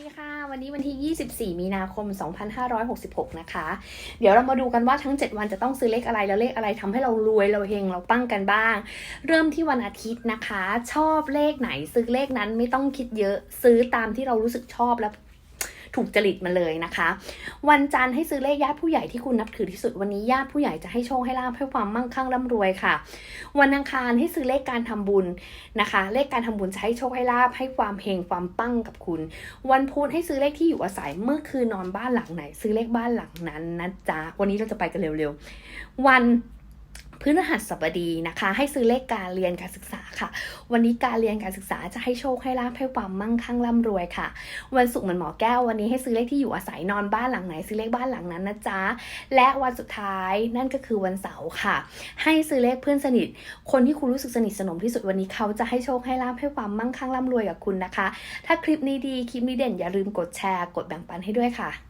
สดีค่ะ วันนี้วันที่ 24 มีนาคม 2566 นะคะ เดี๋ยวเรามาดูกันว่าทั้ง 7 วันจะต้องซื้อเลขอะไรแล้วเลขอะไรทำให้เรารวยเราเฮงเราปั้งกันบ้าง เริ่มที่วันอาทิตย์นะคะ ชอบเลขไหนซื้อเลขนั้นไม่ต้องคิดเยอะซื้อตามที่เรารู้สึกชอบแล้ว ถูกจริตมาเลยนะคะ วันจันทร์ให้ซื้อเลขญาติผู้ใหญ่ที่คุณนับถือที่สุดวันนี้ญาติผู้ใหญ่จะให้โชคให้ลาภให้ความมั่งคั่งร่ำรวยค่ะ วันอังคารให้ซื้อเลขการทำบุญนะคะ เลขการทำบุญจะให้โชคให้ลาภให้ความเฮงความปั้งกับคุณ วันพุธให้ซื้อเลขที่อยู่อาศัยเมื่อคืนนอนบ้านหลังไหน ซื้อเลขบ้านหลังนั้นนะจ๊ะวันนี้เราจะไปกันเร็วๆวัน พฤหัสบดีนะคะ ให้ซื้อเลขการเรียนการศึกษาค่ะ วันนี้การเรียนการศึกษาจะให้โชคให้ลาภให้ความมั่งคั่งร่ำรวยค่ะ วันศุกร์เหมือนหมอแก้ววันนี้ให้ซื้อเลขที่อยู่อาศัยนอนบ้านหลังไหนซื้อเลขบ้านหลังนั้นนะจ๊ะและวันสุดท้ายนั่นก็คือวันเสาร์ค่ะ ให้ซื้อเลขเพื่อนสนิท คนที่คุณรู้สึกสนิทสนมที่สุดวันนี้เขาจะให้โชคให้ลาภให้ความมั่งคั่งร่ำรวยกับคุณนะคะ ถ้าคลิปนี้ดีคลิปนี้เด่นอย่าลืมกดแชร์ กดแบ่งปันให้ด้วยค่ะ